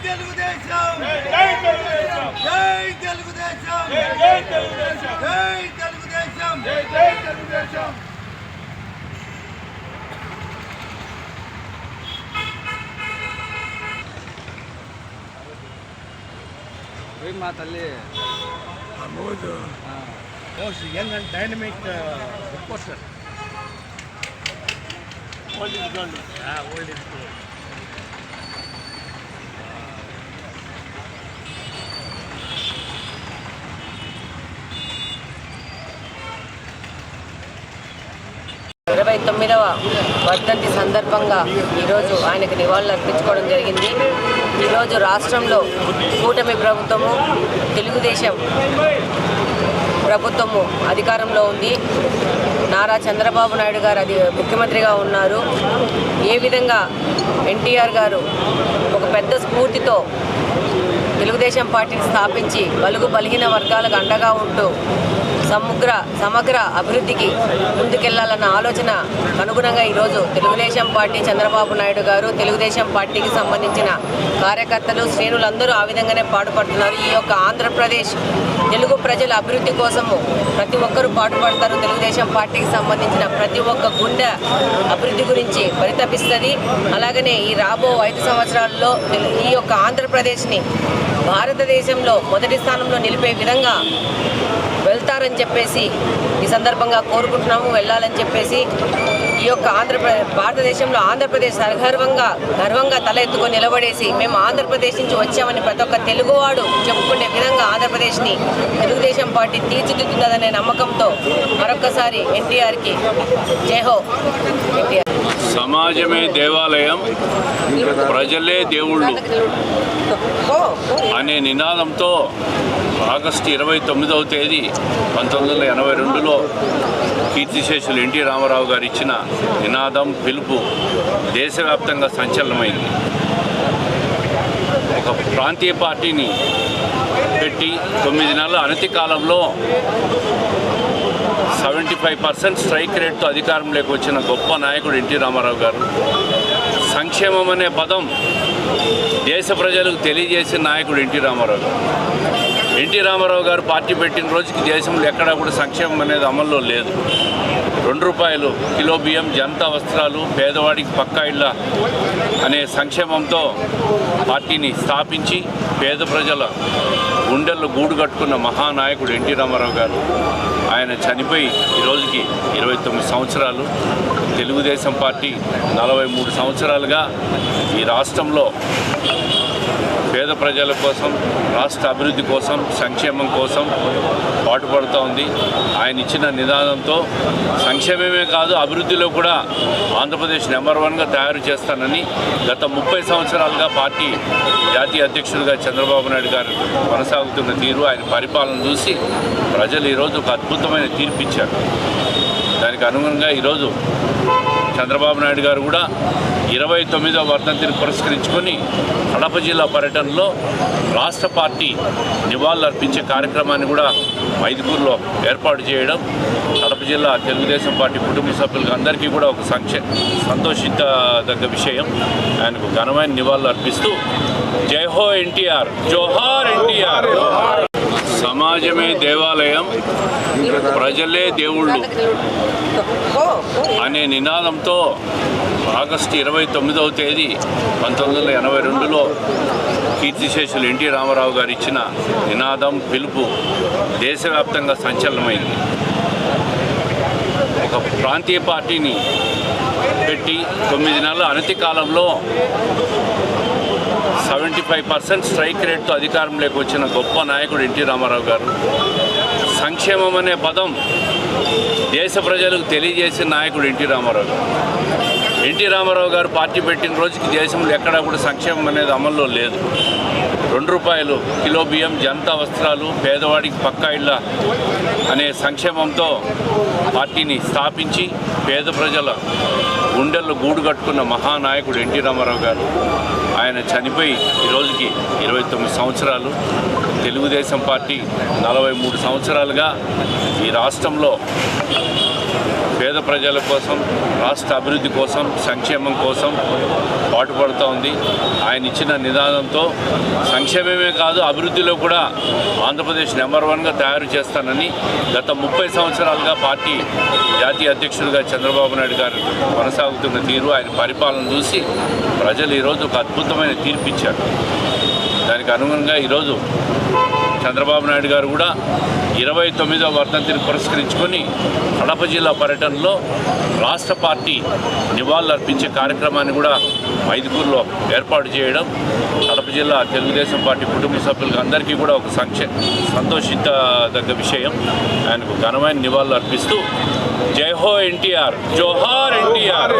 జై తెలుగుదేశం జై తెలుగుదేశం జై తెలుగుదేశం మా తల్లి dynamic uh, reporter. Old is gold. Ah, old is తొమ్మిదవ వర్ధంతి సందర్భంగా ఈరోజు ఆయనకు నివాళులు అర్పించుకోవడం జరిగింది. ఈరోజు రాష్ట్రంలో కూటమి ప్రభుత్వము తెలుగుదేశం ప్రభుత్వము అధికారంలో ఉంది. నారా చంద్రబాబు నాయుడు గారు అది ముఖ్యమంత్రిగా ఉన్నారు. ఏ విధంగా ఎన్టీఆర్ గారు ఒక పెద్ద స్ఫూర్తితో తెలుగుదేశం పార్టీని స్థాపించి బలుగు బలహీన వర్గాలకు అండగా ఉంటూ సమగ్ర సమగ్ర అభివృద్ధికి ముందుకెళ్ళాలన్న ఆలోచన అనుగుణంగా ఈరోజు తెలుగుదేశం పార్టీ చంద్రబాబు నాయుడు గారు తెలుగుదేశం పార్టీకి సంబంధించిన కార్యకర్తలు శ్రేణులందరూ ఆ విధంగానే పాటుపడుతున్నారు. ఈ యొక్క ఆంధ్రప్రదేశ్ తెలుగు ప్రజల అభివృద్ధి కోసము ప్రతి ఒక్కరూ పాటుపడతారు. తెలుగుదేశం పార్టీకి సంబంధించిన ప్రతి ఒక్క గుండె అభివృద్ధి గురించి పరితపిస్తుంది. అలాగనే ఈ రాబో ఐదు సంవత్సరాల్లో తెలు- ఈ యొక్క ఆంధ్రప్రదేశ్ని భారతదేశంలో మొదటి స్థానంలో నిలిపే విధంగా వెళ్తారని చెప్పేసి ఈ సందర్భంగా కోరుకుంటున్నాము. వెళ్ళాలని చెప్పేసి ఈ యొక్క ఆంధ్రప్రదేశ్ భారతదేశంలో ఆంధ్రప్రదేశ్ సగర్వంగా గర్వంగా తల ఎత్తుకొని నిలబడేసి మేము ఆంధ్రప్రదేశ్ నుంచి వచ్చామని ప్రతి ఒక్క తెలుగువాడు చెప్పుకునే విధంగా ఆంధ్రప్రదేశ్ని తెలుగుదేశం పార్టీ తీర్చిదిద్దుతుందనే నమ్మకంతో మరొక్కసారి ఎన్టీఆర్కి జయహో ఎన్టీఆర్. సమాజమే దేవాలయం ప్రజలే దేవుళ్ళు అనే నినాదంతో ఆగస్టు ఇరవై తొమ్మిదవ తేదీ పంతొమ్మిది వందల ఎనభై రెండులో కీర్తిశేషులు ఎన్టీ రామారావు గారు ఇచ్చిన నినాదం పిలుపు దేశవ్యాప్తంగా సంచలనమైంది. ఒక ప్రాంతీయ పార్టీని పెట్టి తొమ్మిది నెలల అనతి కాలంలో సెవెంటీ ఫైవ్ పర్సెంట్ స్ట్రైక్ రేట్తో అధికారంలోకి వచ్చిన గొప్ప నాయకుడు ఎన్టీ రామారావు గారు సంక్షేమం అనే పదం దేశ ప్రజలకు తెలియజేసిన నాయకుడు ఎన్టీ రామారావు గారు. ఎన్టీ రామారావు గారు పార్టీ పెట్టిన రోజుకి దేశంలో ఎక్కడా కూడా సంక్షేమం అనేది అమల్లో లేదు. రెండు రూపాయలు కిలో బియ్యం జనతా వస్త్రాలు పేదవాడికి పక్కా ఇళ్ళ అనే సంక్షేమంతో పార్టీని స్థాపించి పేద ప్రజల గుండెల్లో గూడు కట్టుకున్న మహానాయకుడు ఎన్టీ రామారావు గారు. ఆయన చనిపోయి ఈ రోజుకి ఇరవై తొమ్మిది సంవత్సరాలు. తెలుగుదేశం పార్టీ నలభై మూడు సంవత్సరాలుగా ఈ రాష్ట్రంలో పేద ప్రజల కోసం రాష్ట్ర అభివృద్ధి కోసం సంక్షేమం కోసం పాటుపడుతూ ఉంది. ఆయన ఇచ్చిన నిదానంతో సంక్షేమమే కాదు అభివృద్ధిలో కూడా ఆంధ్రప్రదేశ్ నెంబర్ వన్గా తయారు చేస్తానని గత ముప్పై సంవత్సరాలుగా పార్టీ జాతీయ అధ్యక్షుడిగా చంద్రబాబు నాయుడు గారు కొనసాగుతున్న తీరు ఆయన పరిపాలన చూసి ప్రజలు ఈరోజు ఒక అద్భుతమైన తీర్పు ఇచ్చారు దానికి అనుగుణంగా ఈరోజు చంద్రబాబు నాయుడు గారు కూడా ఇరవై తొమ్మిదవ వర్ధంతిని పురస్కరించుకొని కడప జిల్లా పర్యటనలో రాష్ట్ర పార్టీ నివాళులు అర్పించే కార్యక్రమాన్ని కూడా మైదుకూరులో ఏర్పాటు చేయడం కడప జిల్లా తెలుగుదేశం పార్టీ కుటుంబ సభ్యులకు అందరికీ కూడా ఒక సంక్షే సంతోషించదగ్గ విషయం. ఆయనకు ఘనమైన నివాళులు అర్పిస్తూ జై హో ఎన్టీఆర్ జోహార్ ఎన్టీఆర్. సమాజమే దేవాలయం. ప్రజలే దేవుళ్ళు. అనే నినాదంతో ఆగస్టు ఇరవై తొమ్మిదవ తేదీ పంతొమ్మిది వందల ఎనభై రెండులో కీర్తిశేషులు ఎన్టీ రామారావు గారు ఇచ్చిన నినాదం పిలుపు దేశవ్యాప్తంగా సంచలనమైంది. ఒక ప్రాంతీయ పార్టీని పెట్టి తొమ్మిది నెలల అనతి కాలంలో సెవెంటీ ఫైవ్ పర్సెంట్ స్ట్రైక్ రేట్తో అధికారంలోకి వచ్చిన గొప్ప నాయకుడు ఎన్టీ రామారావు గారు. సంక్షేమం అనే పదం దేశ ప్రజలకు తెలియజేసిన నాయకుడు ఎన్టీ రామారావు గారు. ఎన్టీ రామారావు గారు పార్టీ పెట్టిన రోజుకి దేశంలో ఎక్కడా కూడా సంక్షేమం అనేది అమల్లో లేదు. రెండు రూపాయలు కిలో బియ్యం జనతా వస్త్రాలు పేదవాడికి పక్కా ఇళ్ళ అనే సంక్షేమంతో పార్టీని స్థాపించి పేద ప్రజల గుండెల్లో గూడు కట్టుకున్న మహానాయకుడు ఎన్టీ రామారావు గారు. ఆయన చనిపోయి ఈ రోజుకి ఇరవై తొమ్మిది సంవత్సరాలు. తెలుగుదేశం పార్టీ నలభై మూడు సంవత్సరాలుగా ఈ రాష్ట్రంలో పేద ప్రజల కోసం రాష్ట్ర అభివృద్ధి కోసం సంక్షేమం కోసం పాటుపడుతూ ఉంది. ఆయన ఇచ్చిన నిదానంతో సంక్షేమమే కాదు అభివృద్ధిలో కూడా ఆంధ్రప్రదేశ్ నెంబర్ వన్గా తయారు చేస్తానని గత ముప్పై సంవత్సరాలుగా పార్టీ జాతీయ అధ్యక్షుడిగా చంద్రబాబు నాయుడు గారు కొనసాగుతున్న తీరు ఆయన పరిపాలన చూసి ప్రజలు ఈరోజు ఒక అద్భుతమైన తీర్పు ఇచ్చారు. దానికి అనుగుణంగా ఈరోజు చంద్రబాబు నాయుడు గారు కూడా ఇరవై తొమ్మిదవ వర్ధంతిని పురస్కరించుకొని కడప జిల్లా పర్యటనలో రాష్ట్ర పార్టీ నివాళులు అర్పించే కార్యక్రమాన్ని కూడా మైదుకూరులో ఏర్పాటు చేయడం కడప జిల్లా తెలుగుదేశం పార్టీ కుటుంబ సభ్యులకు అందరికీ కూడా ఒక సంక్షే సంతోషించదగ్గ విషయం. ఆయనకు ఘనమైన నివాళులు అర్పిస్తూ జై హో ఎన్టీఆర్ జోహార్ ఎన్టీఆర్.